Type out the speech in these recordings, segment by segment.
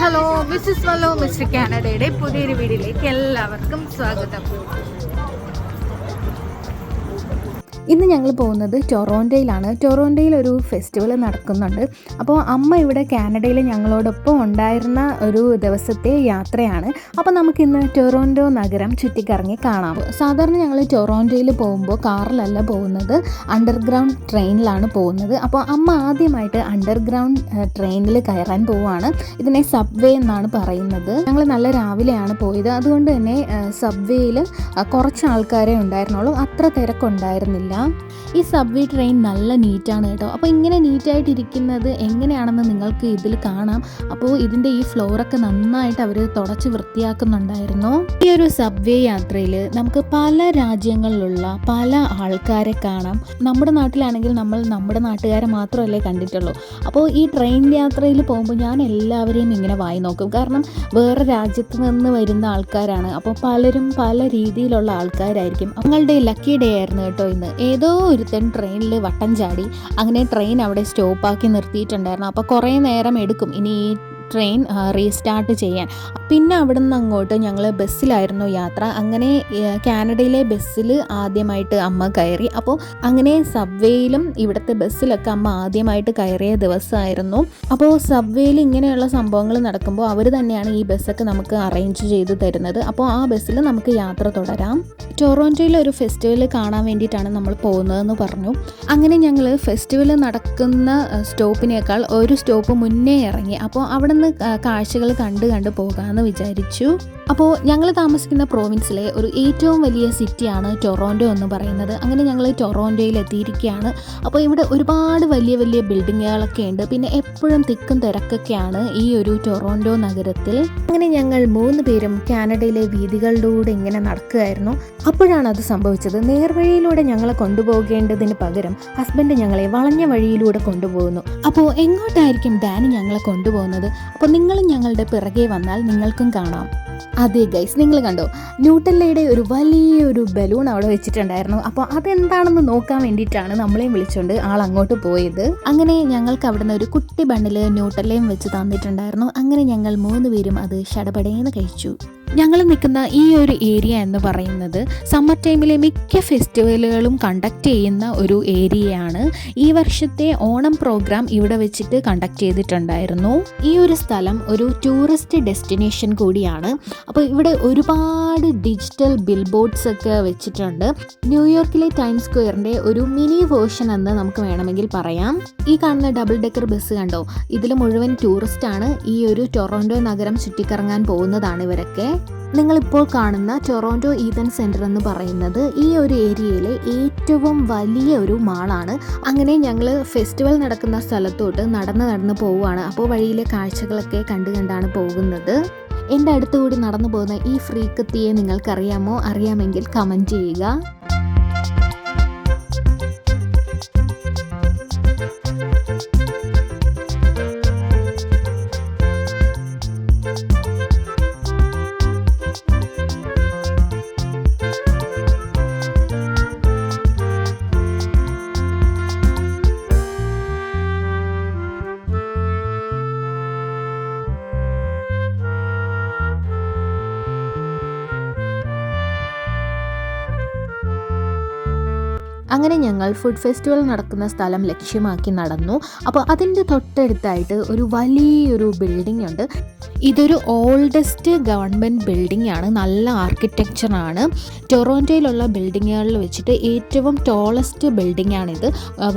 Hello Mrs വല്ലോ mister കാനഡയുടെ പുതിയൊരു വീഡിയോയിലേക്ക് എല്ലാവർക്കും സ്വാഗതം. ഇന്ന് ഞങ്ങൾ പോകുന്നത് ടൊറോണ്ടോയിലാണ് ടൊറോണ്ടോയിൽ ഒരു ഫെസ്റ്റിവൽ നടക്കുന്നുണ്ട്. അപ്പോൾ അമ്മ ഇവിടെ കാനഡയിൽ ഞങ്ങളോടൊപ്പം ഉണ്ടായിരുന്ന ഒരു ദിവസത്തെ യാത്രയാണ്. അപ്പോൾ നമുക്കിന്ന് ടൊറോണ്ടോ നഗരം ചുറ്റിക്കറങ്ങി കാണാം. സാധാരണ ഞങ്ങൾ ടൊറോണ്ടോയിൽ പോകുമ്പോൾ കാറിലല്ല പോകുന്നത്. അണ്ടർഗ്രൗണ്ട് ട്രെയിനിലാണ് പോകുന്നത്. അപ്പോൾ അമ്മ ആദ്യമായിട്ട് അണ്ടർഗ്രൗണ്ട് ട്രെയിനിൽ കയറാൻ പോവുകയാണ്. ഇതിനെ സബ്വേ എന്നാണ് പറയുന്നത്. ഞങ്ങൾ നല്ല രാവിലെയാണ് പോയത്. അതുകൊണ്ട് തന്നെ സബ്വേയിൽ കുറച്ച് ആൾക്കാരെ ഉണ്ടായിരുന്നുള്ളൂ. അത്ര തിരക്കുണ്ടായിരുന്നില്ല. ഈ സബ്വേ ട്രെയിൻ നല്ല നീറ്റാണ് കേട്ടോ. അപ്പോൾ ഇങ്ങനെ നീറ്റായിട്ട് ഇരിക്കുന്നത് എങ്ങനെയാണെന്ന് നിങ്ങൾക്ക് ഇതിൽ കാണാം. അപ്പോൾ ഇതിന്റെ ഈ ഫ്ലോറൊക്കെ നന്നായിട്ട് അവർ തുടച്ച് വൃത്തിയാക്കുന്നുണ്ടായിരുന്നു. ഈ ഒരു സബ്വേ യാത്രയിൽ നമുക്ക് പല രാജ്യങ്ങളിലുള്ള പല ആൾക്കാരെ കാണാം. നമ്മുടെ നാട്ടിലാണെങ്കിൽ നമ്മൾ നമ്മുടെ നാട്ടുകാരെ മാത്രമല്ലേ കണ്ടിട്ടുള്ളൂ. അപ്പോൾ ഈ ട്രെയിൻ യാത്രയിൽ പോകുമ്പോൾ ഞാൻ എല്ലാവരെയും ഇങ്ങനെ വായി നോക്കും. കാരണം വേറെ രാജ്യത്ത് നിന്ന് വരുന്ന ആൾക്കാരാണ്. അപ്പോൾ പലരും പല രീതിയിലുള്ള ആൾക്കാരായിരിക്കും. ഞങ്ങളുടെ ലക്കി ഡേ ആയിരുന്നു കേട്ടോ ഇന്ന്. ഏതോ ഒരുത്തൻ ട്രെയിനിൽ വട്ടം ചാടി അങ്ങനെ ട്രെയിൻ അവിടെ സ്റ്റോപ്പാക്കി നിർത്തിയിട്ടുണ്ടായിരുന്നു. അപ്പോൾ കുറേ നേരം എടുക്കും. ഇനി ട്രെയിൻ റീസ്റ്റാർട്ട് ചെയ്യാൻ. പിന്നെ അവിടെ നിന്ന് അങ്ങോട്ട് ഞങ്ങൾ ബസ്സിലായിരുന്നു യാത്ര. അങ്ങനെ കാനഡയിലെ ബസ്സിൽ ആദ്യമായിട്ട് അമ്മ കയറി. അപ്പോൾ അങ്ങനെ സബ്വേയിലും ഇവിടുത്തെ ബസ്സിലൊക്കെ അമ്മ ആദ്യമായിട്ട് കയറിയ ദിവസമായിരുന്നു. അപ്പോൾ സബ്വേയിൽ ഇങ്ങനെയുള്ള സംഭവങ്ങൾ നടക്കുമ്പോൾ അവർ തന്നെയാണ് ഈ ബസ്സൊക്കെ നമുക്ക് അറേഞ്ച് ചെയ്ത് തരുന്നത്. അപ്പോൾ ആ ബസ്സിൽ നമുക്ക് യാത്ര തുടരാം. ടൊറോന്റോയിലെ ഒരു ഫെസ്റ്റിവൽ കാണാൻ വേണ്ടിയിട്ടാണ് നമ്മൾ പോകുന്നതെന്ന് പറഞ്ഞു. അങ്ങനെ ഞങ്ങൾ ഫെസ്റ്റിവൽ നടക്കുന്ന സ്റ്റോപ്പിനേക്കാൾ ഒരു സ്റ്റോപ്പ് മുന്നേ ഇറങ്ങി. അപ്പോൾ അവിടെ നിന്ന് കാഴ്ചകൾ കണ്ട് കണ്ട് പോകാമെന്ന് വിചാരിച്ചു. അപ്പോൾ ഞങ്ങൾ താമസിക്കുന്ന പ്രോവിൻസിലെ ഒരു ഏറ്റവും വലിയ സിറ്റിയാണ് ടൊറോന്റോ എന്ന് പറയുന്നത്. അങ്ങനെ ഞങ്ങൾ ടൊറോന്റോയിൽ എത്തിയിരിക്കുകയാണ്. അപ്പോൾ ഇവിടെ ഒരുപാട് വലിയ വലിയ ബിൽഡിങ്ങുകളൊക്കെ ഉണ്ട്. പിന്നെ എപ്പോഴും തിക്കും തിരക്കൊക്കെയാണ് ഈ ഒരു ടൊറോന്റോ നഗരത്തിൽ. അങ്ങനെ ഞങ്ങൾ മൂന്ന് പേരും കാനഡയിലെ വീതികളിലൂടെ ഇങ്ങനെ നടക്കുകയായിരുന്നു. അപ്പോഴാണ് അത് സംഭവിച്ചത്. നേർവഴിയിലൂടെ ഞങ്ങളെ കൊണ്ടുപോകേണ്ടതിന് പകരം ഹസ്ബൻഡ് ഞങ്ങളെ വളഞ്ഞ വഴിയിലൂടെ കൊണ്ടുപോകുന്നു. അപ്പോൾ എങ്ങോട്ടായിരിക്കും ഡാനി ഞങ്ങളെ കൊണ്ടുപോകുന്നത്? അപ്പോൾ നിങ്ങൾ ഞങ്ങളുടെ പിറകെ വന്നാൽ നിങ്ങൾക്കും കാണാം. അതെ ഗൈസ് നിങ്ങൾ കണ്ടോ? ന്യൂട്ടല്ലയുടെ ഒരു വലിയൊരു ബലൂൺ അവിടെ വെച്ചിട്ടുണ്ടായിരുന്നു. അപ്പോൾ അതെന്താണെന്ന് നോക്കാൻ വേണ്ടിയിട്ടാണ് നമ്മളെയും വിളിച്ചുകൊണ്ട് ആൾ അങ്ങോട്ട് പോയത്. അങ്ങനെ ഞങ്ങൾക്ക് അവിടുന്ന് ഒരു കുട്ടി ബണ്ണിൽ ന്യൂട്ടല്ലയും വെച്ച് തന്നിട്ടുണ്ടായിരുന്നു. അങ്ങനെ ഞങ്ങൾ മൂന്ന് പേരും അത് ഷടപടേന്ന് കഴിച്ചു. ഞങ്ങൾ നിൽക്കുന്ന ഈ ഒരു ഏരിയ എന്ന് പറയുന്നത് സമ്മർ ടൈമിലെ മിക്ക ഫെസ്റ്റിവലുകളും കണ്ടക്ട് ചെയ്യുന്ന ഒരു ഏരിയയാണ് ഈ വർഷത്തെ ഓണം പ്രോഗ്രാം ഇവിടെ വെച്ചിട്ട് കണ്ടക്ട് ചെയ്തിട്ടുണ്ടായിരുന്നു. ഈ ഒരു സ്ഥലം ഒരു ടൂറിസ്റ്റ് ഡെസ്റ്റിനേഷൻ കൂടിയാണ്. അപ്പോൾ ഇവിടെ ഒരുപാട് ഡിജിറ്റൽ ബിൽ ബോർഡ്സ് ഒക്കെ വെച്ചിട്ടുണ്ട്. ന്യൂയോർക്കിലെ ടൈം സ്ക്വയറിന്റെ ഒരു മിനി വേർഷൻ എന്ന് നമുക്ക് വേണമെങ്കിൽ പറയാം. ഈ കാണുന്ന ഡബിൾ ഡെക്കർ ബസ് കണ്ടോ? ഇതിൽ മുഴുവൻ ടൂറിസ്റ്റാണ് ഈ ഒരു ടൊറോണ്ടോ നഗരം ചുറ്റിക്കറങ്ങാൻ പോകുന്നതാണ് ഇവരൊക്കെ. നിങ്ങളിപ്പോൾ കാണുന്ന ടൊറോണ്ടോ ഈതൻ സെന്റർ എന്ന് പറയുന്നത് ഈ ഒരു ഏരിയയിലെ ഏറ്റവും വലിയ ഒരു മാളാണ്. അങ്ങനെ ഞങ്ങൾ ഫെസ്റ്റിവൽ നടക്കുന്ന സ്ഥലത്തോട്ട് നടന്ന് നടന്ന് പോവുകയാണ്. അപ്പോൾ വഴിയിലെ കാഴ്ചകളൊക്കെ കണ്ടു കണ്ടാണ് പോകുന്നത്. എന്റെ അടുത്തുകൂടി നടന്നു പോകുന്ന ഈ ഫ്രീ കത്തിയെ നിങ്ങൾക്കറിയാമോ? അറിയാമെങ്കിൽ കമന്റ് ചെയ്യുക. അങ്ങനെ ഞങ്ങൾ ഫുഡ് ഫെസ്റ്റിവൽ നടക്കുന്ന സ്ഥലം ലക്ഷ്യമാക്കി നടന്നു. അപ്പോൾ അതിന്റെ തൊട്ടടുത്തായിട്ട് ഒരു വലിയൊരു ബിൽഡിംഗ് ഉണ്ട്. ഇതൊരു ഓൾഡസ്റ്റ് ഗവൺമെന്റ് ബിൽഡിംഗ് ആണ്. നല്ല ആർക്കിടെക്ചറാണ് ടൊറോന്റോയിലുള്ള ബിൽഡിങ്ങുകളിൽ വെച്ചിട്ട് ഏറ്റവും ടോളസ്റ്റ് ബിൽഡിംഗ് ആണിത്.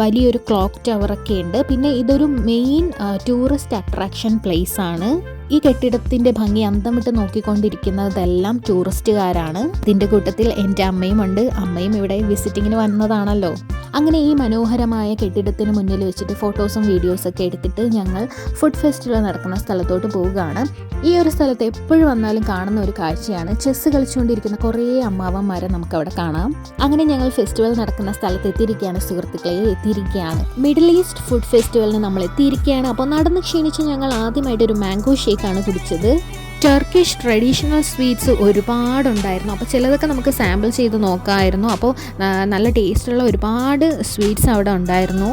വലിയൊരു ക്ലോക്ക് ടവറൊക്കെ ഉണ്ട്. പിന്നെ ഇതൊരു മെയിൻ ടൂറിസ്റ്റ് അട്രാക്ഷൻ പ്ലേസ് ആണ്. ഈ കെട്ടിടത്തിന്റെ ഭംഗി അന്തം വിട്ട് നോക്കിക്കൊണ്ടിരിക്കുന്നതെല്ലാം ടൂറിസ്റ്റുകാരാണ്. ഇതിന്റെ കൂട്ടത്തിൽ എന്റെ അമ്മയും ഉണ്ട്. അമ്മയും ഇവിടെ വിസിറ്റിങ്ങിന് വന്നതാണല്ലോ. അങ്ങനെ ഈ മനോഹരമായ കെട്ടിടത്തിന് മുന്നിൽ വെച്ചിട്ട് ഫോട്ടോസും വീഡിയോസും ഒക്കെ എടുത്തിട്ട് ഞങ്ങൾ ഫുഡ് ഫെസ്റ്റിവൽ നടക്കുന്ന സ്ഥലത്തോട്ട് പോവുകയാണ്. ഈ ഒരു സ്ഥലത്ത് എപ്പോഴും വന്നാലും കാണുന്ന ഒരു കാഴ്ചയാണ്. ചെസ്സ് കളിച്ചുകൊണ്ടിരിക്കുന്ന കുറേ അമ്മാവന്മാരെ നമുക്ക് അവിടെ കാണാം. അങ്ങനെ ഞങ്ങൾ ഫെസ്റ്റിവൽ നടക്കുന്ന സ്ഥലത്ത് എത്തിയിരിക്കുകയാണ്. സുഹൃത്തുക്കളെ എത്തിയിരിക്കുകയാണ്. മിഡിൽ ഈസ്റ്റ് ഫുഡ് ഫെസ്റ്റിവലിന് നമ്മൾ എത്തിയിരിക്കുകയാണ്. അപ്പോൾ നടന്ന് ക്ഷീണിച്ച് ഞങ്ങൾ ആദ്യമായിട്ട് ഒരു മാംഗോ ഷേക്കാണ് കുടിച്ചത്. ടർക്കിഷ് ട്രഡീഷണൽ സ്വീറ്റ്സ് ഒരുപാടുണ്ടായിരുന്നു. അപ്പോൾ ചിലതൊക്കെ നമുക്ക് സാമ്പിൾ ചെയ്ത് നോക്കാമായിരുന്നു അപ്പോൾ നല്ല ടേസ്റ്റുള്ള ഒരുപാട് സ്വീറ്റ്സ് അവിടെ ഉണ്ടായിരുന്നു.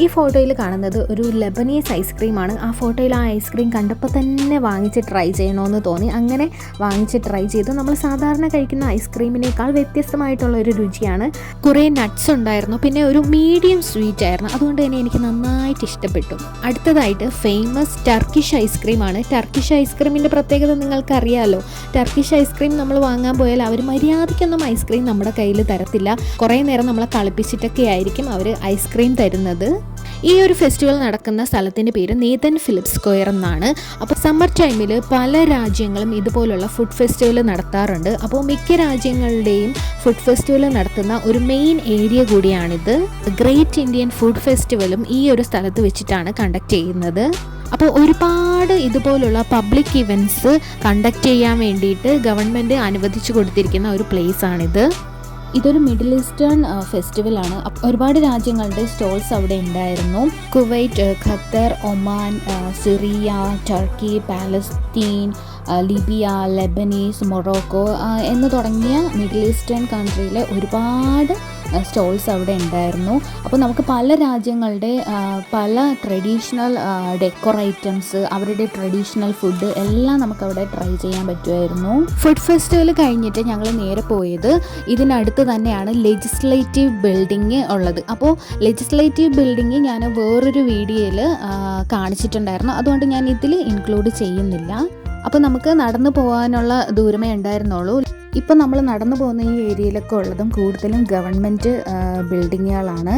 ഈ ഫോട്ടോയിൽ കാണുന്നത് ഒരു ലെബനീസ് ഐസ്ക്രീമാണ് ആ ഫോട്ടോയിൽ ആ ഐസ്ക്രീം കണ്ടപ്പോൾ തന്നെ വാങ്ങിച്ച് ട്രൈ ചെയ്യണമെന്ന് തോന്നി. അങ്ങനെ വാങ്ങിച്ച് ട്രൈ ചെയ്തു. നമ്മൾ സാധാരണ കഴിക്കുന്ന ഐസ്ക്രീമിനേക്കാൾ വ്യത്യസ്തമായിട്ടുള്ള ഒരു രുചിയാണ്. കുറേ നട്ട്സ് ഉണ്ടായിരുന്നു. പിന്നെ ഒരു മീഡിയം സ്വീറ്റ് ആയിരുന്നു. അതുകൊണ്ട് തന്നെ എനിക്ക് നന്നായിട്ട് ഇഷ്ടപ്പെട്ടു. അടുത്തതായിട്ട് ഫേമസ് ടർക്കിഷ് ഐസ്ക്രീമാണ് ടർക്കിഷ് ഐസ്ക്രീമിന്റെ പ്രത്യേകത നിങ്ങൾക്കറിയാലോ. ടർക്കിഷ് ഐസ്ക്രീം നമ്മൾ വാങ്ങാൻ പോയാൽ അവർ മര്യാദയ്ക്കൊന്നും ഐസ്ക്രീം നമ്മുടെ കയ്യിൽ തരത്തില്ല. കുറേ നേരം നമ്മളെ കളിപ്പിച്ചിട്ടൊക്കെ ആയിരിക്കും അവർ ഐസ്ക്രീം തരുന്നത്. ഈ ഒരു ഫെസ്റ്റിവൽ നടക്കുന്ന സ്ഥലത്തിന്റെ പേര് നേതൻ ഫിലിപ്പ് സ്ക്വയർ എന്നാണ്. അപ്പോൾ സമ്മർ ടൈമിൽ പല രാജ്യങ്ങളും ഇതുപോലുള്ള ഫുഡ് ഫെസ്റ്റിവൽ നടത്താറുണ്ട്. അപ്പോൾ മിക്ക രാജ്യങ്ങളുടെയും ഫുഡ് ഫെസ്റ്റിവൽ നടത്തുന്ന ഒരു മെയിൻ ഏരിയ കൂടിയാണിത്. ഗ്രേറ്റ് ഇന്ത്യൻ ഫുഡ് ഫെസ്റ്റിവലും ഈ ഒരു സ്ഥലത്ത് വെച്ചിട്ടാണ് കണ്ടക്ട് ചെയ്യുന്നത്. അപ്പോൾ ഒരുപാട് ഇതുപോലുള്ള പബ്ലിക് ഇവന്റ്സ് കണ്ടക്ട് ചെയ്യാൻ വേണ്ടിയിട്ട് ഗവൺമെന്റ് അനുവദിച്ചു കൊടുത്തിരിക്കുന്ന ഒരു പ്ലേസ് ആണിത്. ഇതൊരു മിഡിൽ ഈസ്റ്റേൺ ഫെസ്റ്റിവൽ ആണ്. ഒരുപാട് രാജ്യങ്ങളുടെ സ്റ്റോൾസ് അവിടെ ഉണ്ടായിരുന്നു. Kuwait Qatar Oman Syria Turkey Palestine Libya Lebanese Morocco എന്ന് തുടങ്ങിയ മിഡിൽ ഈസ്റ്റേൺ കൺട്രിയിലെ ഒരുപാട് സ്റ്റോൾസ് അവിടെ ഉണ്ടായിരുന്നു. അപ്പോൾ നമുക്ക് പല രാജ്യങ്ങളുടെ പല ട്രഡീഷണൽ ഡെക്കോർ ഐറ്റംസ് അവരുടെ ട്രഡീഷണൽ ഫുഡ് എല്ലാം നമുക്ക് അവിടെ ട്രൈ ചെയ്യാൻ പറ്റുമായിരുന്നു. ഫുഡ് ഫെസ്റ്റിവൽ കഴിഞ്ഞിട്ട് ഞങ്ങൾ നേരെ പോയത് ഇതിനടുത്ത് തന്നെയാണ് ലെജിസ്ലേറ്റീവ് ബിൽഡിംഗ് ഉള്ളത്. അപ്പോൾ ലെജിസ്ലേറ്റീവ് ബിൽഡിംഗ് ഞാൻ വേറൊരു വീഡിയോയിൽ കാണിച്ചിട്ടുണ്ടായിരുന്നു. അതുകൊണ്ട് ഞാൻ ഇതിൽ ഇൻക്ലൂഡ് ചെയ്യുന്നില്ല. അപ്പോൾ നമുക്ക് നടന്നു പോകാനുള്ള ദൂരമേ ഉണ്ടായിരുന്നുള്ളൂ. ഇപ്പം നമ്മൾ നടന്നു പോകുന്ന ഈ ഏരിയയിലൊക്കെ ഉള്ളതും കൂടുതലും ഗവൺമെന്റ് ബിൽഡിങ്ങുകളാണ്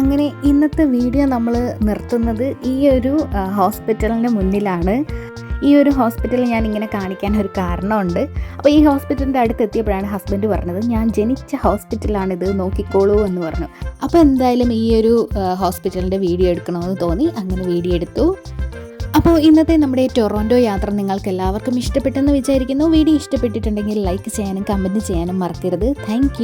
അങ്ങനെ ഇന്നത്തെ വീഡിയോ നമ്മൾ നിർത്തുന്നത് ഈ ഒരു ഹോസ്പിറ്റലിന് മുന്നിലാണ്. ഈ ഒരു ഹോസ്പിറ്റൽ ഞാൻ ഇങ്ങനെ കാണിക്കാൻ ഒരു കാരണമുണ്ട്. അപ്പോൾ ഈ ഹോസ്പിറ്റലിന്റെ അടുത്ത് എത്തിയപ്പോഴാണ് ഹസ്ബൻഡ് പറഞ്ഞത് ഞാൻ ജനിച്ച ഹോസ്പിറ്റലാണിത് നോക്കിക്കോളൂ എന്ന് പറഞ്ഞു. അപ്പോൾ എന്തായാലും ഈ ഒരു ഹോസ്പിറ്റലിന്റെ വീഡിയോ എടുക്കണമെന്ന് തോന്നി അങ്ങനെ വീഡിയോ എടുത്തു. അപ്പോൾ ഇന്നത്തെ നമ്മുടെ ടൊറോന്റോ യാത്ര നിങ്ങൾക്ക് എല്ലാവർക്കും ഇഷ്ടപ്പെട്ടെന്ന് വിചാരിക്കുന്നു. വീഡിയോ ഇഷ്ടപ്പെട്ടിട്ടുണ്ടെങ്കിൽ ലൈക്ക് ചെയ്യാനും കമന്റ് ചെയ്യാനും മറക്കരുത്. താങ്ക്